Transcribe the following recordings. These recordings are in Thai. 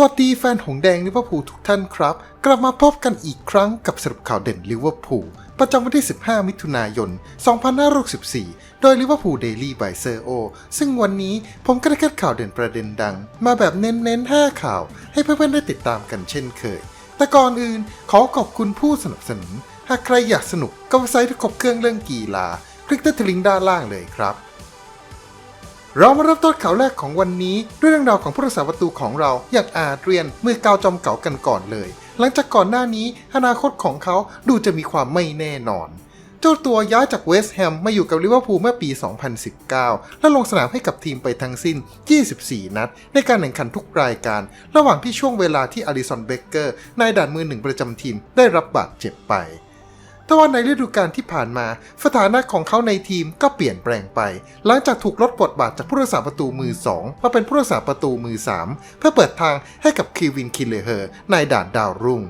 สวัสดีแฟนหงแดงลิเวอร์พูลทุกท่านครับ กลับมาพบกันอีกครั้งกับสรุปข่าวเด่นลิเวอร์พูลประจำวันที่ 15 มิถุนายน 2564 โดยลิเวอร์พูลเดลี่บายเซอร์โอซึ่งวันนี้ผมก็ได้คัดข่าวเด่นประเด็นดัง มาแบบเน้นๆ 5 ข่าว ให้เพื่อนๆ ได้ติดตามกันเช่นเคย แต่ก่อนอื่นขอขอบคุณผู้สนับสนุน หากใครอยากสนุกก็เว็บไซต์ที่ครบเครื่องเรื่องกีฬา คลิกที่ลิงก์ด้านล่างเลยครับ เรามาเริ่มต้นข่าวแรกของวันนี้ด้วยเรื่องราวของผู้รักษาประตูของเราอย่างอาเดรียนมือเกาจอมเก่ากันก่อนเลย หลังจากก่อนหน้านี้อนาคตของเขาดูจะมีความไม่แน่นอน เจ้าตัวย้ายจากเวสต์แฮมมาอยู่กับลิเวอร์พูลเมื่อปี 2019 และลงสนามให้กับทีมไปทั้งสิ้น 24 นัด ในการแข่งขันทุกรายการ ระหว่างที่ช่วงเวลาที่อลิสันเบเกอร์นายด่านมือหนึ่งประจำทีมได้รับบาดเจ็บไป แต่ว่าในฤดูกาลที่ผ่านมา สถานะของเขาในทีมก็เปลี่ยนแปลงไป หลังจากถูกลดบทบาทจากผู้รักษาประตูมือ 2 มาเป็นผู้รักษาประตูมือ 3 เพื่อเปิดทางให้กับคีวินคิเลเฮอร์ในด่านดาวรุ่ง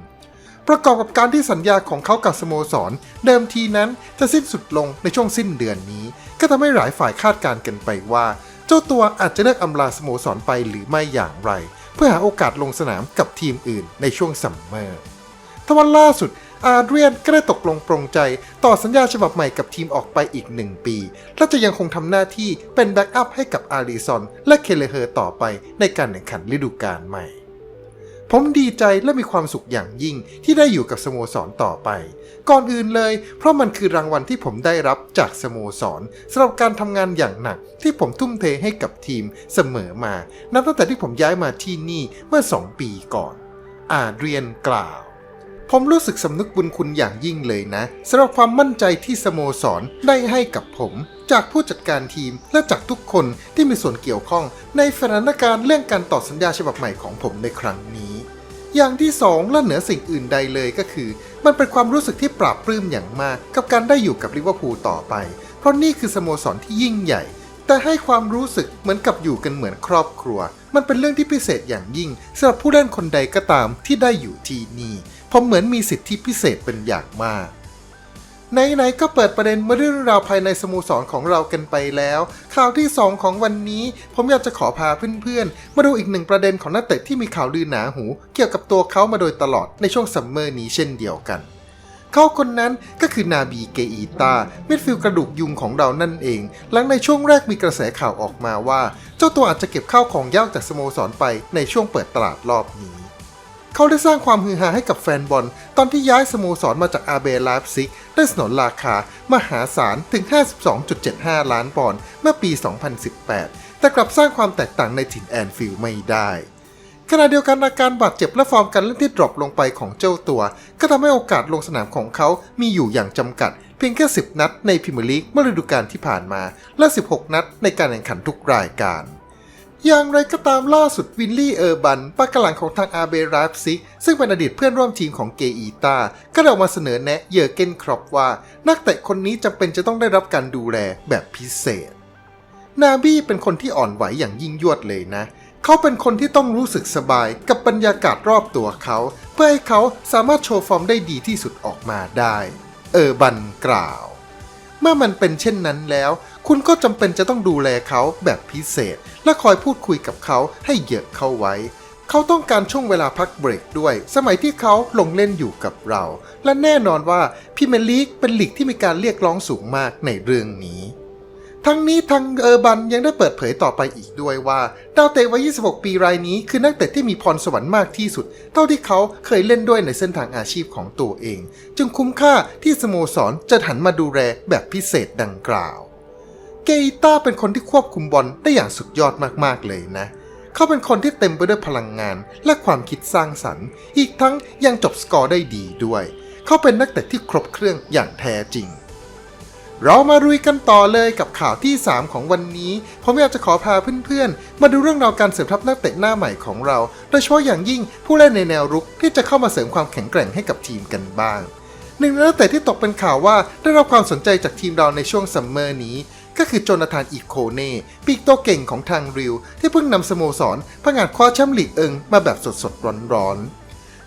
ประกอบกับการที่สัญญาของเขากับสโมสร เดิมทีนั้นจะสิ้นสุดลงในช่วงสิ้นเดือนนี้ ก็ทำให้หลายฝ่ายคาดการณ์กันไปว่า เจ้าตัวอาจจะเลิกอำลาสโมสรไปหรือไม่อย่างไร เพื่อหาโอกาสลงสนามกับทีมอื่นในช่วงซัมเมอร์ทวันล่าสุด อาเดรียนก็ได้ตกลงปรงใจ ต่อสัญญาฉบับใหม่กับทีมออกไปอีกหนึ่งปี และจะยังคงทำหน้าที่เป็นแบ็กอัพให้กับอาริซอน และเคเลเฮอร์ต่อไปในการแข่งขันฤดูกาลใหม่ ผมดีใจและมีความสุขอย่างยิ่งที่ได้อยู่กับสโมสรต่อไป ก่อนอื่นเลย เพราะมันคือรางวัลที่ผมได้รับจากสโมสรสำหรับการทำงานอย่างหนักที่ผมทุ่มเทให้กับทีมเสมอมา นับตั้งแต่ที่ผมย้ายมาที่นี่เมื่อ 2 ปีก่อน อาเดรียนกล่าว ผมรู้สึกสำนึกบุญคุณอย่างยิ่งเลยนะสำหรับความมั่นใจที่สโมสรได้ให้กับผม จากผู้จัดการทีมและจากทุกคนที่มีส่วนเกี่ยวข้อง ในสถานการณ์เรื่องการต่อสัญญาฉบับใหม่ของผมในครั้งนี้ อย่างที่สองและเหนือสิ่งอื่นใดเลยก็คือ มันเป็นความรู้สึกที่ปราบปลื้มอย่างมาก กับการได้อยู่กับลิเวอร์พูลต่อไป เพราะนี่คือสโมสรที่ยิ่งใหญ่ แต่ให้ความรู้สึกเหมือนกับอยู่กันเหมือนครอบครัว มันเป็นเรื่องที่พิเศษอย่างยิ่งสำหรับผู้เล่นคนใดก็ตามที่ได้อยู่ที่นี่ผมเหมือนมีสิทธิพิเศษเป็นอย่างมากไหนๆก็เปิดประเด็นมาเรื่องราวภายในสโมสรของเรากันไปแล้ว ข่าวที่ 2 ของวันนี้ ผมอยากจะขอพาเพื่อนๆ มาดูอีกหนึ่งประเด็นของนักเตะที่มีข่าวลือหนาหู เกี่ยวกับตัวเขามาโดยตลอดในช่วงซัมเมอร์นี้เช่นเดียวกัน เขาคนนั้นก็คือนาบีเกอีตามิดฟิลกระดูกยุงของเรานั่นเอง หลังในช่วงแรกมีกระแสข่าวออกมาว่า เจ้าตัวอาจจะเก็บข้าวของยากจากสโมสรไปในช่วงเปิดตลาดรอบนี้ เขาได้สร้างความฮือฮาให้กับแฟนบอล ตอนที่ย้ายสโมสรมาจากอาเบลาฟซิกได้สนนราคามหาศาลถึง 52.75 ล้านปอนด์เมื่อปี 2018 แต่กลับสร้างความแตกต่างในถิ่นแอนฟิลด์ไม่ได้ ขณะเดียวกันอาการบาดเจ็บและฟอร์มการเล่นที่ดรอปลงไปของเจ้าตัว ก็ทำให้โอกาสลงสนามของเขามีอยู่อย่างจำกัด เพียงแค่ 10 นัดในพรีเมียร์ลีกเมื่อฤดูกาลที่ผ่านมา และ 16 นัดในการแข่งขันทุกรายการอย่างไรก็ตามล่าสุดวินลี่เออร์บันปากกหลังของทางอาเบราฟซิกซึ่งเป็นอดีตเพื่อนร่วมทีมของเกอีตาก็ได้ออกมาเสนอแนะเยอร์เกนครอปว่า นักเตะคนนี้จำเป็นจะต้องได้รับการดูแลแบบพิเศษ นาบี้เป็นคนที่อ่อนไหวอย่างยิ่งยวดเลยนะเขาเป็นคนที่ต้องรู้สึกสบายกับบรรยากาศรอบตัวเขา เพื่อให้เขาสามารถโชว์ฟอร์มได้ดีที่สุดออกมาได้ เออบันกล่าว เมื่อมันเป็นเช่นนั้นแล้ว คุณก็จำเป็นจะต้องดูแลเขาแบบพิเศษ และคอยพูดคุยกับเขาให้เยอะเข้าไว้ เขาต้องการช่วงเวลาพักเบรกด้วย สมัยที่เขาลงเล่นอยู่กับเรา และแน่นอนว่าพรีเมลีกเป็นหลีกที่มีการเรียกร้องสูงมากในเรื่องนี้ ทั้งนี้ทางเออร์บันยังได้เปิดเผยต่อไปอีกด้วยว่าดาวเตะวัย 26 ปีรายนี้คือนักเตะที่มีพรสวรรค์มากที่สุด เท่าที่เขาเคยเล่นด้วยในเส้นทางอาชีพของตัวเอง จึงคุ้มค่าที่สโมสรจะหันมาดูแลแบบพิเศษดังกล่าว เกอิต้าเป็นคนที่ควบคุมบอลได้อย่างสุดยอดมากๆเลยนะเขาเป็นคนที่เต็มไปด้วยพลังงานและความคิดสร้างสรรค์ อีกทั้งยังจบสกอร์ได้ดีด้วย เขาเป็นนักเตะที่ครบเครื่องอย่างแท้จริง เรามารุยกันต่อเลยกับข่าวที่ 3 ของวันนี้ ผมอยากจะขอพาเพื่อนๆ มาดูเรื่องราวการเสริมทัพนักเตะหน้าใหม่ของเรา โดยเฉพาะอย่างยิ่งผู้เล่นในแนวรุกที่จะเข้ามาเสริมความแข็งแกร่งให้กับทีมกันบ้าง หนึ่งในนักเตะที่ตกเป็นข่าวว่าได้รับความสนใจจากทีมเราในช่วงซัมเมอร์นี้ ก็คือโจนาธานอีโคเน่ปีกโตเก่งของทางริว ที่เพิ่งนำสโมสรพังอาจคว้าแชมป์ลีกเอิงมาแบบสดๆร้อนๆ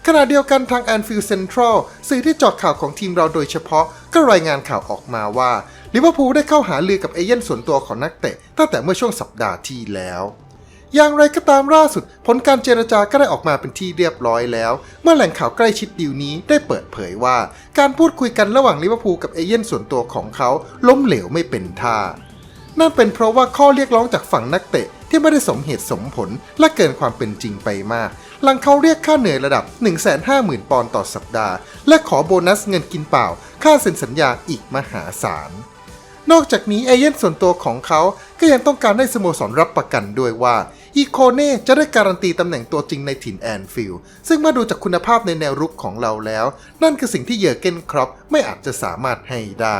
ขณะเดียวกันทาง Anfield Central สื่อที่จอดข่าวของทีมเราโดยเฉพาะก็รายงานข่าวออกมาว่าลิเวอร์พูลได้เข้าหาลือกับเอเย่นส่วนตัวของนักเตะตั้งแต่เมื่อช่วงสัปดาห์ที่แล้วอย่างไรก็ตามล่าสุด ผลการเจรจาก็ได้ออกมาเป็นที่เรียบร้อยแล้ว เมื่อแหล่งข่าวใกล้ชิดดีลนี้ได้เปิดเผยว่า การพูดคุยกันระหว่างลิเวอร์พูลกับเอเย่นส่วนตัวของเขาล้มเหลวไม่เป็นท่า นั่นเป็นเพราะว่าข้อเรียกร้องจากฝั่งนักเตะที่ไม่ได้สมเหตุสมผลและเกินความเป็นจริงไปมาก หลังเขาเรียกค่าเหนื่อยระดับ 150,000 ปอนด์ต่อสัปดาห์ และขอโบนัสเงินกินเปล่า ค่าเซ็นสัญญาอีกมหาศาล นอกจากนี้เอเย่นส่วนตัวของเขาก็ยังต้องการให้สโมสรรับประกันด้วยว่าอีโคเน่จะได้การันตีตำแหน่งตัวจริงในถิ่นแอนฟิลด์ซึ่งเมื่อดูจากคุณภาพในแนวรุกของเราแล้ว นั่นคือสิ่งที่เยอร์เกนครอปไม่อาจจะสามารถให้ได้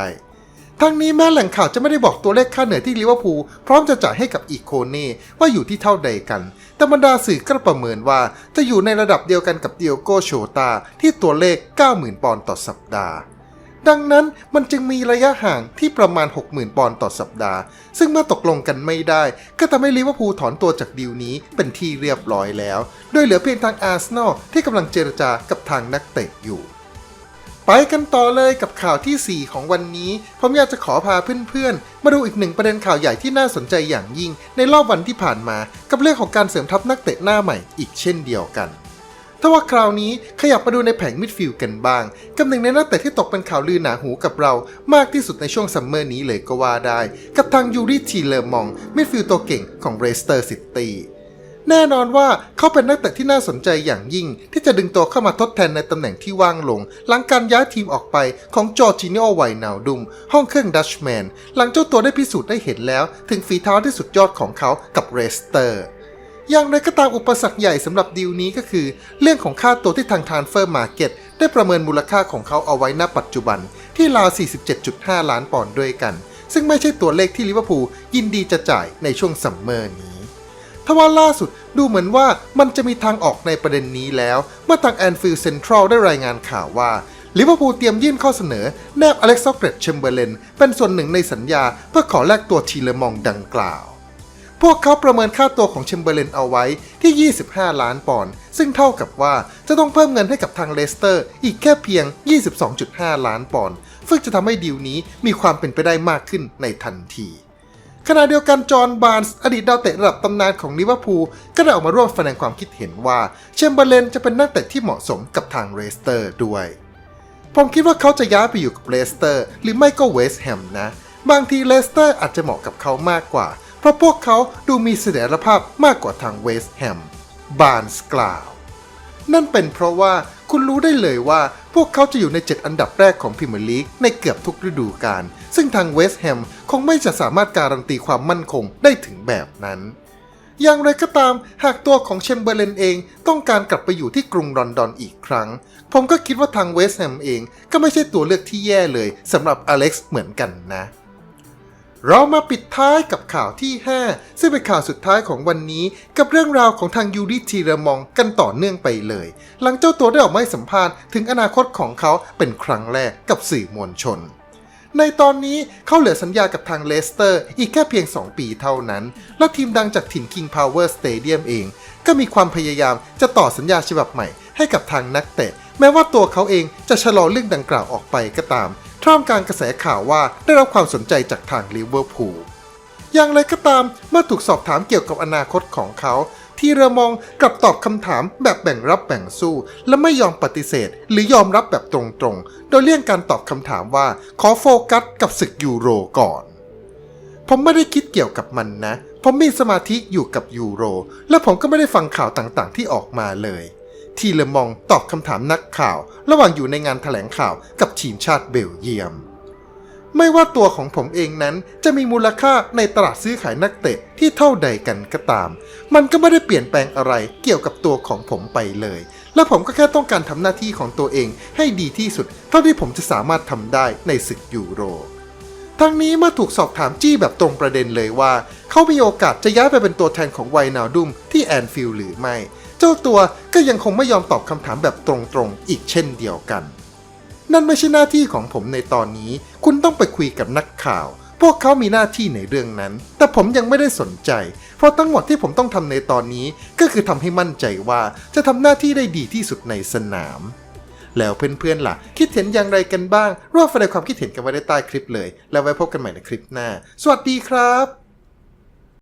ทั้งนี้แม้แหล่งข่าวจะไม่ได้บอกตัวเลขค่าเหนื่อยที่ลิเวอร์พูลพร้อมจะจ่ายให้กับอีโคเน่ว่าอยู่ที่เท่าใดกัน แต่บรรดาสื่อก็ประเมินว่าจะอยู่ในระดับเดียวกันกับเดียโกโชตาที่ตัวเลข 90,000 ปอนด์ต่อสัปดาห์ ดังนั้นมันจึงมีระยะห่างที่ประมาณ 60,000 ปอนด์ต่อสัปดาห์ ซึ่งเมื่อตกลงกันไม่ได้ ก็ทำให้ลิเวอร์พูลถอนตัวจากดีลนี้เป็นที่เรียบร้อยแล้ว โดยเหลือเพียงทางอาร์เซนอลที่กำลังเจรจากับทางนักเตะอยู่ ไปกันต่อเลยกับข่าวที่ 4 ของวันนี้ ผมอยากจะขอพาเพื่อนๆ มาดูอีกหนึ่งประเด็นข่าวใหญ่ที่น่าสนใจอย่างยิ่ง ในรอบวันที่ผ่านมา กับเรื่องของการเสริมทัพนักเตะหน้าใหม่อีกเช่นเดียวกันถ้าว่าคราวนี้ขยับมาดูในแผงมิดฟิลด์กันบ้าง กับหนึ่งในนักเตะที่ตกเป็นข่าวลือหนาหูกับเรา มากที่สุดในช่วงซัมเมอร์นี้เลยก็ว่าได้ กับทางยูริทีเลอร์มองมิดฟิลด์ตัวเก่งของเรสเตอร์ซิตี้ แน่นอนว่าเขาเป็นนักเตะที่น่าสนใจอย่างยิ่ง ที่จะดึงตัวเข้ามาทดแทนในตำแหน่งที่ว่างลง หลังการย้ายทีมออกไปของจอร์จิโนไวนาลดุม ห้องเครื่องดัชแมน หลังเจ้าตัวได้พิสูจน์ได้เห็นแล้ว ถึงฝีเท้าที่สุดยอดของเขากับเรสเตอร์อย่างไรก็ตามอุปสรรคใหญ่สำหรับดีลนี้ก็คือ เรื่องของค่าตัวที่ทางทานเฟอร์มาร์เก็ตได้ประเมินมูลค่าของเขาเอาไว้ณปัจจุบัน ที่ราว 47.5 ล้านปอนด์ด้วยกัน ซึ่งไม่ใช่ตัวเลขที่ลิเวอร์พูลยินดีจะจ่ายในช่วงซัมเมอร์นี้ทว่าล่าสุด ดูเหมือนว่ามันจะมีทางออกในประเด็นนี้แล้ว เมื่อทางแอนฟิลด์เซ็นทรัลได้รายงานข่าวว่าลิเวอร์พูลเตรียมยื่นข้อเสนอ แนบอเล็กซ์เกรดแชมเบอร์เลนเป็นส่วนหนึ่งในสัญญา เพื่อขอแลกตัวทีเลมองดังกล่าว พวกเขาประเมินค่าตัวของแชมเบอร์เลนเอาไว้ที่ 25 ล้านปอนด์ซึ่งเท่ากับว่าจะต้องเพิ่มเงินให้กับทางเลสเตอร์ อีกแค่เพียง 22.5 ล้านปอนด์ซึ่งจะทำให้ดีลนี้มีความเป็นไปได้มากขึ้นในทันที ขณะเดียวกันจอห์นบาร์นส์อดีตดาวเตะระดับตำนานของลิเวอร์พูลก็ได้ออกมาร่วมแสดงความคิดเห็นว่าแชมเบอร์เลนจะเป็นนักเตะที่เหมาะสมกับทางเรสเตอร์ด้วย ผมคิดว่าเขาจะย้ายไปอยู่กับเลสเตอร์ หรือไม่ก็เวสต์แฮมนะ บางทีเลสเตอร์อาจจะเหมาะกับเขามากกว่า เพราะพวกเขาดูมีเสถียรภาพมากกว่าทางเวสต์แฮมบาร์นส์กล่าว นั่นเป็นเพราะว่าคุณรู้ได้เลยว่าพวกเขาจะอยู่ใน 7 อันดับแรกของพรีเมียร์ลีกในเกือบทุกฤดูกาลซึ่งทางเวสต์แฮมคงไม่จะสามารถการันตีความมั่นคงได้ถึงแบบนั้น อย่างไรก็ตามหากตัวของแชมเบอร์เลนเองต้องการกลับไปอยู่ที่กรุงลอนดอนอีกครั้ง ผมก็คิดว่าทางเวสต์แฮมเองก็ไม่ใช่ตัวเลือกที่แย่เลยสำหรับอเล็กซ์เหมือนกันนะ เรามาปิดท้ายกับข่าวที่ 5 ซึ่งเป็นข่าวสุดท้ายของวันนี้กับเรื่องราวของทางยูริทีเรมองกันต่อเนื่องไปเลย หลังเจ้าตัวได้ออกมาสัมภาษณ์ถึงอนาคตของเขาเป็นครั้งแรกกับสื่อมวลชน ในตอนนี้เขาเหลือสัญญากับทางเลสเตอร์อีกแค่เพียง 2 ปีเท่านั้น และทีมดังจากถิ่น King Power Stadium เอง ก็มีความพยายามจะต่อสัญญาฉบับใหม่ให้กับทางนักเตะแม้ว่าตัวเขาเองจะชะลอเรื่องดังกล่าวออกไปก็ตาม ท่ามกลางกระแสข่าวว่าได้รับความสนใจจากทางลิเวอร์พูลอย่างไรก็ตามเมื่อถูกสอบถามเกี่ยวกับอนาคตของเขา ที่เรมองกลับตอบคำถามแบบแบ่งรับแบ่งสู้ และไม่ยอมปฏิเสธ หรือยอมรับแบบตรงๆ โดยเลี่ยงการตอบคำถามว่าขอโฟกัสกับศึกยูโรก่อน ผมไม่ได้คิดเกี่ยวกับมันนะ ผมมีสมาธิอยู่กับยูโร และผมก็ไม่ได้ฟังข่าวต่างๆ ที่ออกมาเลย ทีเลมองตอบคำถามนักข่าว ระหว่างอยู่ในงานแถลงข่าวกับ ทีมชาติเบลเยียม ไม่ว่าตัวของผมเองนั้นจะมีมูลค่าในตลาดซื้อขายนักเตะที่เท่าใดกันก็ตาม มันก็ไม่ได้เปลี่ยนแปลงอะไรเกี่ยวกับตัวของผมไปเลย และผมก็แค่ต้องการทำหน้าที่ของตัวเองให้ดีที่สุด เท่าที่ผมจะสามารถทำได้ในศึกยูโรทั้งนี้เมื่อถูกสอบถามจี้แบบตรงประเด็นเลยว่า เขามีโอกาสจะย้ายไปเป็นตัวแทนของไวนาลดุมที่แอนฟิลหรือไม่ เจ้าตัวก็ยังคงไม่ยอมตอบคำถามแบบตรงๆ อีกเช่นเดียวกัน นั่นไม่ใช่หน้าที่ของผมในตอนนี้ คุณต้องไปคุยกับนักข่าว พวกเขามีหน้าที่ในเรื่องนั้น แต่ผมยังไม่ได้สนใจ เพราะทั้งหมดที่ผมต้องทำในตอนนี้ ก็คือทำให้มั่นใจว่าจะทำหน้าที่ได้ดีที่สุดในสนาม แล้วเพื่อนๆล่ะ คิดเห็นอย่างไรกันบ้างร่วมแสดงความคิดเห็นกันไว้ในใต้คลิปเลย แล้วไว้พบกันใหม่ในคลิปหน้า สวัสดีครับ